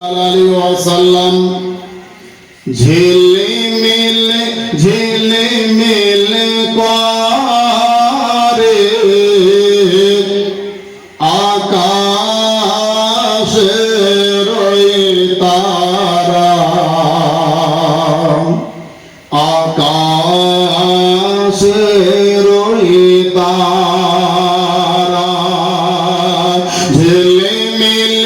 ওয়াসাল্লাম ঝিলিমিল ঝিলিমিল করে আকাশের ওই তারা আকাশের ওই তারা ঝিলমিল ঝিলমিল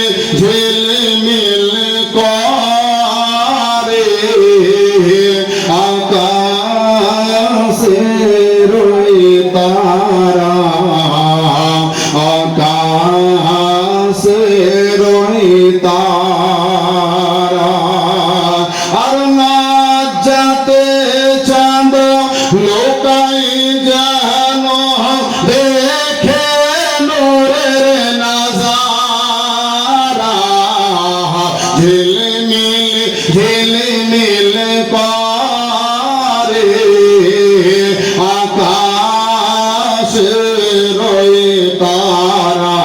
ঝিলমিল ঝিলমিল করে আকাশ রয়ে তারা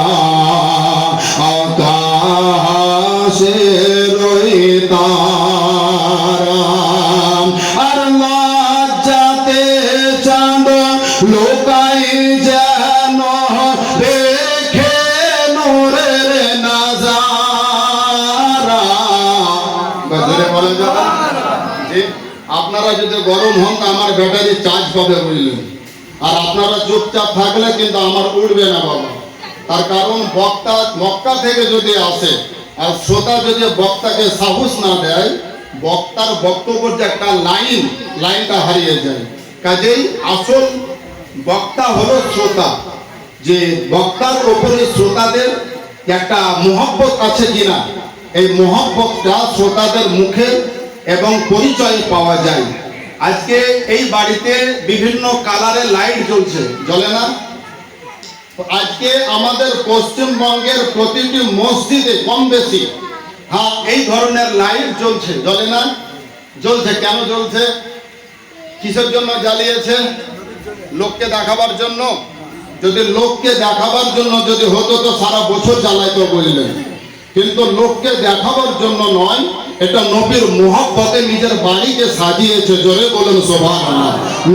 আকাশে রয়ে তারা। আর লজ্জাতে চাঁদ লোকাই যেন আপনারা যদি গরম হন, আমার ব্যাটারি চার্জ পাবে বুঝলেন। আর আপনারা চুপচাপ থাকলে কিন্তু আমার উঠবে না বাবা। তার কারণ বক্তা, মক্কা থেকে যদি আসে, আর শ্রোতা যদি বক্তাকে সাহস না দেয়, বক্তার বক্তব্যের যে একটা লাইন, লাইনটা হারিয়ে যায়। কাজেই আসল বক্তা হলো শ্রোতা। যে বক্তার ওপরে শ্রোতাদের একটা মোহব্বত আছে কিনা, এই মোহব্বতটা শ্রোতাদের মুখে এবং পরিচয়ে পাওয়া যায়। আজকে এই বাড়িতে বিভিন্ন কালারের লাইট জ্বলছে। জ্বলে না? আজকে আমাদের পশ্চিমবঙ্গের প্রতিটি মসজিদে কম বেশি। হ্যাঁ এই ধরনের লাইট জ্বলছে। জ্বলে না? জ্বলছে। কেন জ্বলছে? কিসের জন্য জ্বালিয়েছে? লোককে দেখাবার জন্য? যদি লোককে দেখাবার জন্য যদি হতো তো সারা বছর জ্বালাইতো বললেন। কিন্তু লোককে দেখাবার জন্য নয় এটা নবীর মোহব্বতে নিজের বাড়িকে সাজিয়েছে, জোরে বলেন সোভান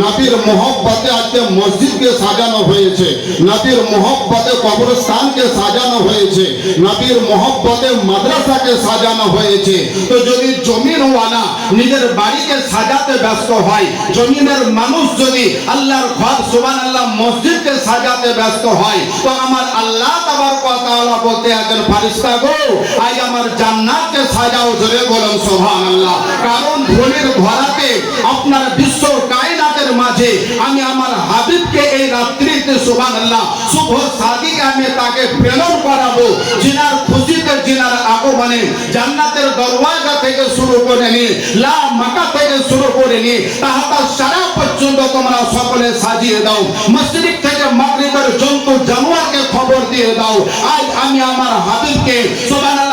নবীর মোহব্বতে আজকে মসজিদকে সাজানো হয়েছে, নবীর মোহব্বতে কবরস্থানকে সাজানো হয়েছে, নবীর মোহব্বতে মাদ্রাসাকে সাজানো হয়েছে। তো যদি জমিনওয়ালা নিজের বাড়িকে সাজাতে ব্যস্ত হয়, জমিনের মানুষ যদি আল্লাহর ঘর সুবান আল্লাহ মসজিদকে সাজাতে ব্যস্ত হয়, তো আমার আল্লাহ তাবার কথা বলতে আছেন ফারিস্তা গো, আজ আমার জান্নাতকে সাজাও, জোরে বলুন সোহান আল্লাহ কারণ ধনির ঘরাতে আপনার বিশ্ব কায়নাতের মাঝে আমি আমার হাবিবকে এই রাত্রিতে সোহান আল্লাহ শুভ সাদিকে আমি তাকে প্রেরণ করাবো। জিনার খুশিতে, জিনার আগমনে জান্নাতের দরওয়াজা থেকে শুরু করে নিয়ে, লা মাকা থেকে শুরু করে নিয়ে, তাহাতা সারা পর্যন্ত তোমরা সকলে সাজিয়ে দাও। মসজিদ থেকে মাগরিবের জন্তু জানোয়ারকে খবর দিয়ে দাও। আজ আমি আমার হাবিবকে দোজাহানের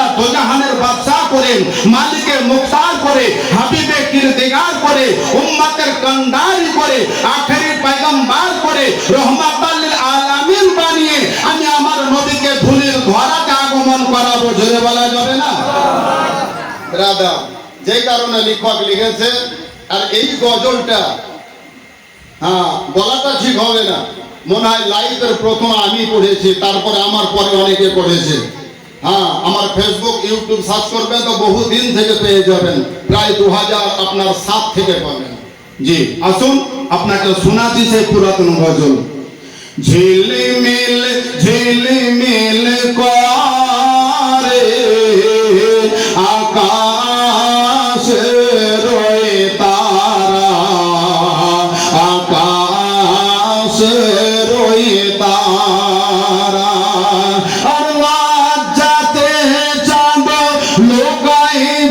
বাদশা করে মালিকে মুক্তার করে, হাবিবে কিরদিগার করে, উম্মতের কন্ডারি করে, আখেরি পয়গম্বর করে রহমাতাল লিল আলামিন বানিয়ে আমি আমার নবীকে ধুলির ঘরাতে আগমন করাবো। জোরে বলা যাবে না? রাধা যে কারণে লেখক লিখেছে, আর এই গজলটা হ্যাঁ গলাটা ঠিক হবে না। মনে হয় লাইফের প্রথম আমি পড়েছি, তারপরে আমার পরে অনেকে পড়েছে। হ্যাঁ আমার ফেসবুক ইউটিউব সার্চ করবেন তো বহু দিন থেকে পেয়ে যাবেন। প্রায় দু হাজার আপনার সাত থেকে পাবেন। জি, আসুন, আপনাকে শোনা সেই পুরাতন ভজন ঝিলমিল ঝিলমিল করে লোকাই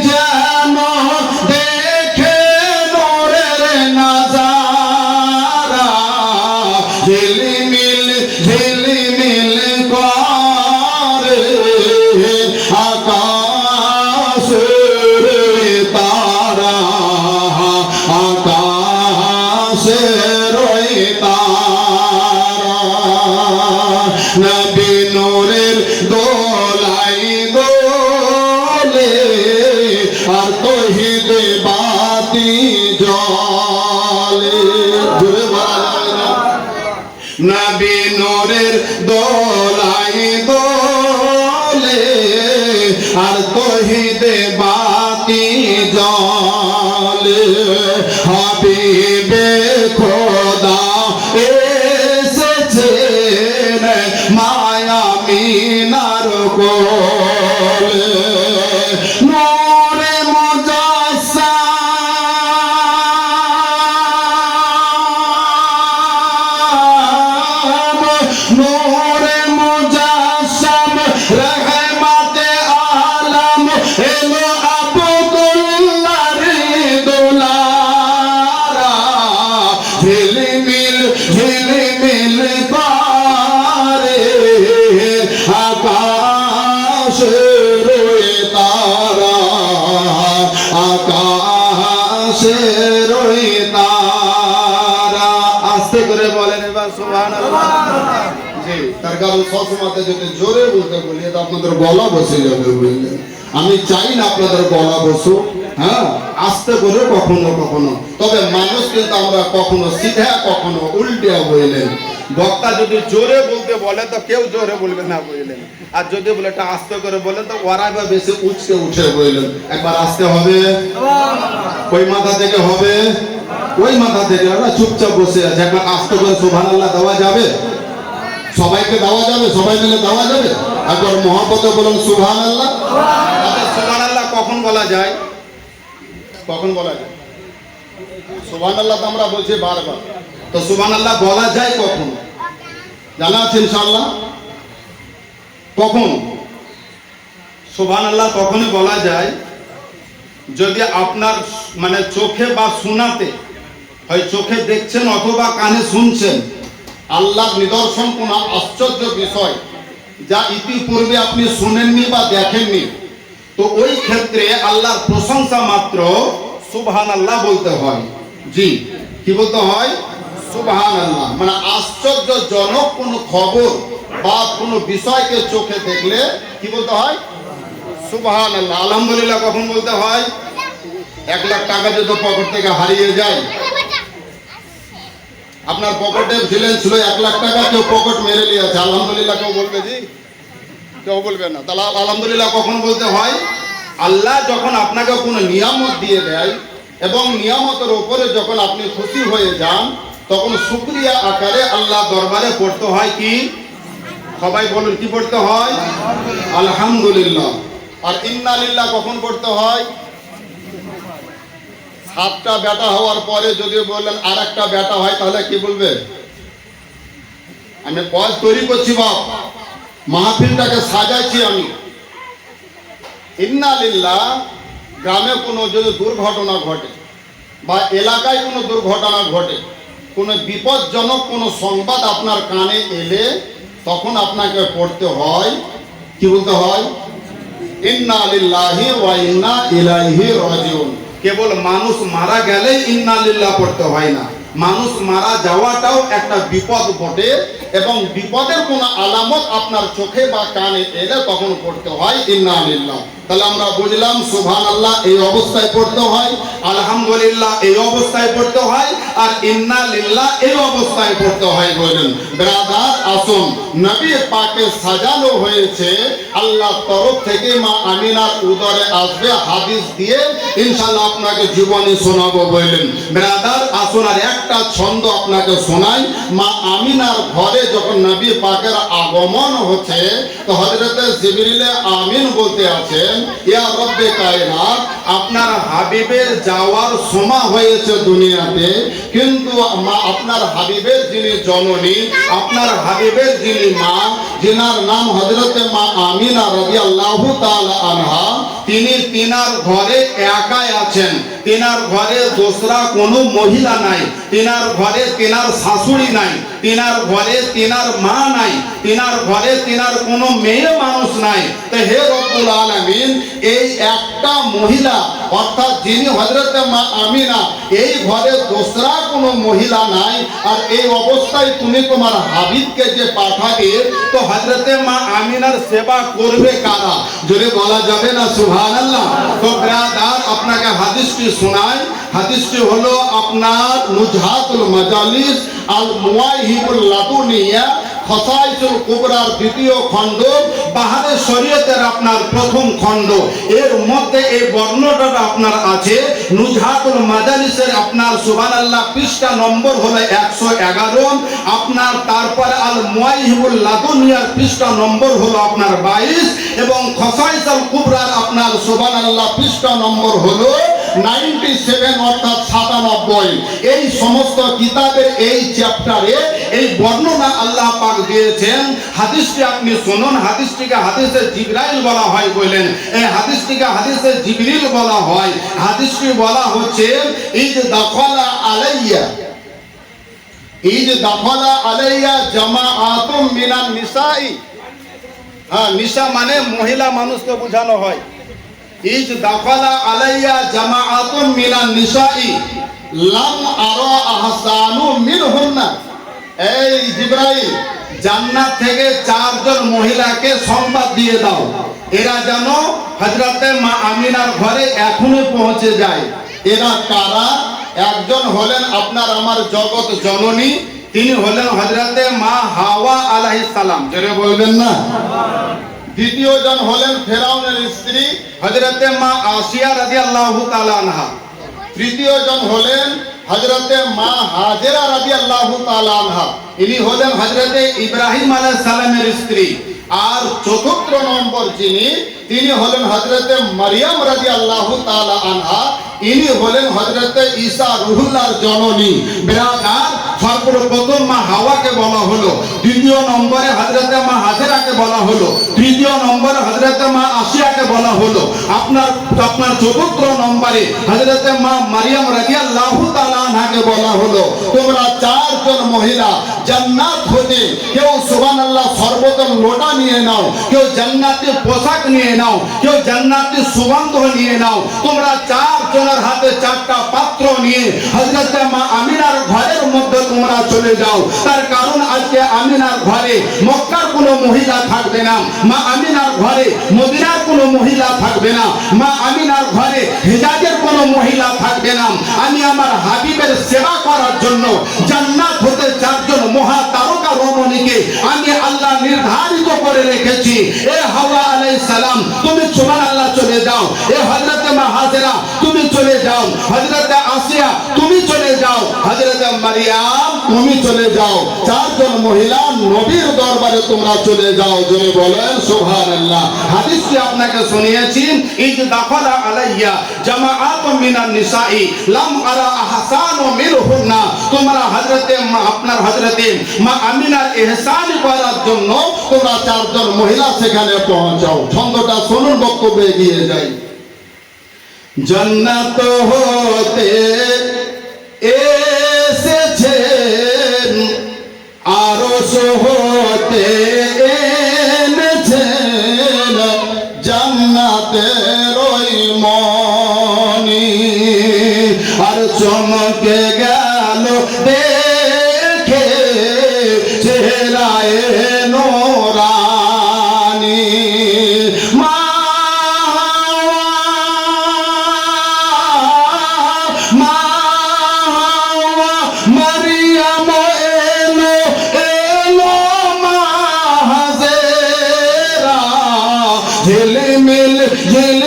মায়া মিনার কোলে। নূরে মুজাসসাম নূরে মুজাসসাম রহমতে আলম এলো আবদুল্লাহর দুলারা। তার কারণ সবসময় যদি জোরে বলতে বলি তো আপনাদের গলা বসে যাবে আমি চাই না আপনাদের গলা বসুক হ্যাঁ? আস্তে করে কখনো কখনো। তবে মানুষ কিন্তু আমরা কখনো সিধা, কখনো উল্টে বললেন বক্তা যদি জোরে বলতে বলে, তো কেউ জোরে বলবে না বুঝলেন আর যদি বলে, এটা আস্তে করে বলে, তো ওরা এবার বেশি উঠতে উঠে বললেন একবার আসতে হবে? ওই মাথা থেকে হবে? ওই মাথা থেকে। চুপচাপ বসে আছে। একবার আস্তে করে সুবহানাল্লাহ দেওয়া যাবে? সবাইকে দেওয়া যাবে সবাই মিলে দেওয়া যাবে? একবার মহাপতে বলুন সুবহানাল্লাহ। সুমান আল্লাহ কখন বলা যায়? কখন বলা যায়? সুভান আল্লাহ তো আমরা বলছি বারবার। তো সুভান আল্লাহ বলা যায় কখন? জানা আছে ইনশাআল্লাহ? কখন? সুবহান আল্লাহ কখনই বলা যায়? যদি আপনার মানে চোখে বা শোনাতে হয় চোখে দেখছেন অথবা কানে শুনছেন আল্লাহর নিদর্শন কোন আশ্চর্য বিষয়, যা ইতিপূর্বে আপনি শুনেননি বা দেখেননি। তো ওই ক্ষেত্রে আল্লাহর প্রশংসা মাত্র সুবহান আল্লাহ বলতে হয়। জি, কি বলতে হয়? সুবহান আল্লাহ মানে আশ্চর্যজনক কোনো খবর বা কোনো বিষয়কে চোখে দেখলে কি বলতে হয়? সুবহান আল্লাহ আলহামদুলিল্লাহ কখন বলতে হয়? এক লাখ টাকা যদি পকেট থেকে হারিয়ে যায় আপনার পকেটে ছিলেন ছিল এক লাখ টাকা, কেউ পকেট মেরে নিয়েছে আলহামদুলিল্লাহ কেউ বলবে জি? কেউ বলবে না। তাহলে আলহামদুলিল্লাহ কখন বলতে হয়? আল্লাহ যখন আপনাকে কোনো নিয়ামত দিয়ে দেয় এবং নিয়ামতের ওপরে যখন আপনি খুশি হয়ে যান, তখন শুক্রিয়া আকারে আল্লাহ দরবারে পড়তে হয় কি? সবাই বলুন কি পড়তে হয়? আলহামদুলিল্লাহ। আর ইন্নালিল্লাহ কখন পড়তে হয়? সাতটা বেটা হওয়ার পরে যদি বললেন আর একটা বেটা হয়, তাহলে কি বলবে? আমি পজ তৈরি করছি, বাপ। মাহফিলটাকে সাজাইছি আমি। ইন্নালিল্লাহ গ্রামে কোনো যদি দুর্ঘটনা ঘটে বা এলাকায় কোনো দুর্ঘটনা ঘটে, কোনো বিপজ্জনক কোনো সংবাদ আপনার কানে এলে তখন আপনাকে পড়তে হয়। কি বলতে হয়? ইন্না লিল্লাহি ওয়া ইন্না ইলাইহি রাজিউন। কেবল মানুষ মারা গেলে ইন্নালিল্লা পড়তে হয় না। মানুষ মারা যাওয়াটাও একটা বিপদ ঘটে এবং বিপদের কোনো আলামত আপনার চোখে বা কানে এলে তখন পড়তে হয় ইন্না লিল্লাহ তাহলে আমরা বুঝলাম সুবহান আল্লাহ এই অবস্থায় পড়তে হয়, আলহামদুলিল্লাহ, এই অবস্থায় পড়তে হয়, আর ইন্না লিল্লাহ, এই অবস্থায় পড়তে হয় বলেন। ব্রাদার, আসুন, নবী পাকে সাজানো হয়েছে আল্লাহ তরফ থেকে মা আমিনার উদরে আসবে, হাদিস দিয়ে ইনশাল্লাহ আপনাকে জীবনী শোনাবো বললেন ব্রাদার, আসুন, আর একটা ছন্দ আপনাকে শোনাই। মা আমিনার ঘরে যখন নবী পাকের আগমন হচ্ছে, তো হযরতে জিবরিলে আমিন বলতে আছেন তিনি তিনার ঘরে একাই আছেন। তিনার ঘরে দোসরা কোনো মহিলা নাই, তিনার ঘরে তিনার শাশুড়ি নাই, তিনার ঘরে তিনার মা নাই তিনার ঘরে তিনার কোনো মেয়ে মানুষ নাই। তো হে রব্বুল আলামিন, এই একটা মহিলা, অর্থাৎ যিনি হজরতে মা আমিনা, এই ঘরে দোসরা কোনো মহিলা নাই। আর এই অবস্থায় তুমি তোমার হাবিবকে যে পাঠাবে, তো হজরতে মা আমিনার সেবা করবে কারা? যদি বলা যাবে না, সুবহানাল্লাহ। তো ব্রাদার হাদিসটি শোনায় হাদিসটি হলো আপনার নুজহাতুল মাজালিস আল মুওয়াহিবুল লাদুনিয়া। খসাইসুল কুবরার দ্বিতীয় খণ্ড বাহারে শরীয়তের আপনার প্রথম খণ্ড। এর মধ্যে এই বর্ণটা আপনার আছে, নুজহাতুল মাজালিসের আপনার সুবান আল্লাহ পৃষ্ঠা নম্বর হলো একশো এগারো। আপনার তারপরে আল মুয়াইহিবুল লাদুনিয়ার পৃষ্ঠা নম্বর হলো আপনার বাইশ। এবং খসাইসাল কুবরার আপনার সুবান আল্লাহ পৃষ্ঠা নম্বর হলো নাইনটি সেভেন অর্থাৎ সাতানব্বই। এই সমস্ত কিতাবের এই চ্যাপ্টারে এই বর্ণনা আল্লাহ পাক দিয়েছেন। হাদিসটি আপনি শুনুন, হাদিসটিকে হাদিসে জিবরাইল বলা হয় বললেন এই হাদিসটিকে হাদিসে জিবরিল বলা হয়। হাদিসটি বলা হচ্ছে ঈদ দখলা আলাইয়া। ঈদ দখলা আলাইয়া জামাআতুম মিনান নিসাই। হ্যাঁ নিশা মানে মহিলা মানুষকে বোঝানো হয়। ইজ দাখালা আলাইয়া জামাআতুম মিনান নিসাই, লাম আরা আহসানু মিনহুন্না। এই জিব্রাইল, জান্নাত থেকে চারজন মহিলাকে সংবাদ দিয়ে দাও। এরা যেন হজরতে মা আমিনার ঘরে এখনই পৌঁছে যায়। এরা কারা? একজন হলেন আপনার আমার জগৎ জননী, তিনি হলেন হজরতে মা হাওয়া আলাইহিস সালাম। জেনে বলবেন না? দ্বিতীয় জন হলেন ফেরাউনের স্ত্রী হজরতে মা আসিয়া রাজি আল্লাহ তালানহা তৃতীয় জন হলেন হজরতে মা হাজেরা রাজি আল্লাহ তালানহা ইনি হলেন হজরতে ইব্রাহিম আলাহ সালামের স্ত্রী। আর চতুর্থ নম্বর যিনি, তিনি হলেন হজরতে মারিয়াম রাজি আল্লাহ আনহা। ইনি হলেন হজরতে ঈসা রুহুল্লাহর জননী। বিরাদার সর্বপ্রথম মা হাওয়াকে বলা হলো। দ্বিতীয় নম্বরে হজরতে মা হাজেরাকে বলা হলো। তৃতীয় নম্বরে হজরতে মা আসিয়াকে বলা হলো। আপনার আপনার চতুর্থ নম্বরে হজরতে মা মারিয়াম রাদিয়াল্লাহু তাআলা আনহাকে বলা হলো। তোমরা চারজন মহিলা জান্নাত হতে কেউ সুবহানাল্লাহ সর্বতম লোটা নিয়ে নাও কেউ জান্নাতি পোশাক নিয়ে নাও কেউ জান্নাতি সুগন্ধ নিয়ে নাও তোমরা চার জনের হাতে চারটা পাত্র নিয়ে হজরতে মা আমিনার ঘরের মধ্যে তোমরা চলে যাও তার কারণ আজকে আমিনার ঘরে মক্কার কোনো মহিলা থাকবে না মা আমিনার ঘরে মদিনার কোনো মহিলা থাকবে না মা আমিনার ঘরে হিজাজের কোনো মহিলা থাকবে না আমি আমার হাবিবের সেবা করার জন্য জান্নাত হতে চারজন করে রেখেছি। এ হাওয়া আলাই সালাম, তুমি সুবহানাল্লাহ চলে যাও। এ হজরত মা হাজেরা, তুমি চলে যাও। হজরত আসিয়া, তুমি চলে যাও। হজরত মারিয়াম তুমি চলে যাও। চারজন মহিলা নবীর দরবারে তোমরা চলে যাও। জোরে বলেন, সুবহানাল্লাহ। হাদিসটি আপনাকে শুনিয়েছি ইজ দাখালা আলাইয়া জামাআত মিনান নিসাই, লাম আরা আহসান মিনহুন্না। তোমরা হযরতে আপনার হযরতে মা আমিনার ইহসান করার জন্য তোমরা চারজন মহিলা সেখানে পৌঁছাও। ছন্দটা শুনুন, বক্তব্যে এগিয়ে যাই। জান্নাত হতে এসেছেন চমকে গেল দেখে চেহারায় নোরানি। মা মা মারিয়াম এলো এলো মা হাজেরা। ঝিলমিল ঝিল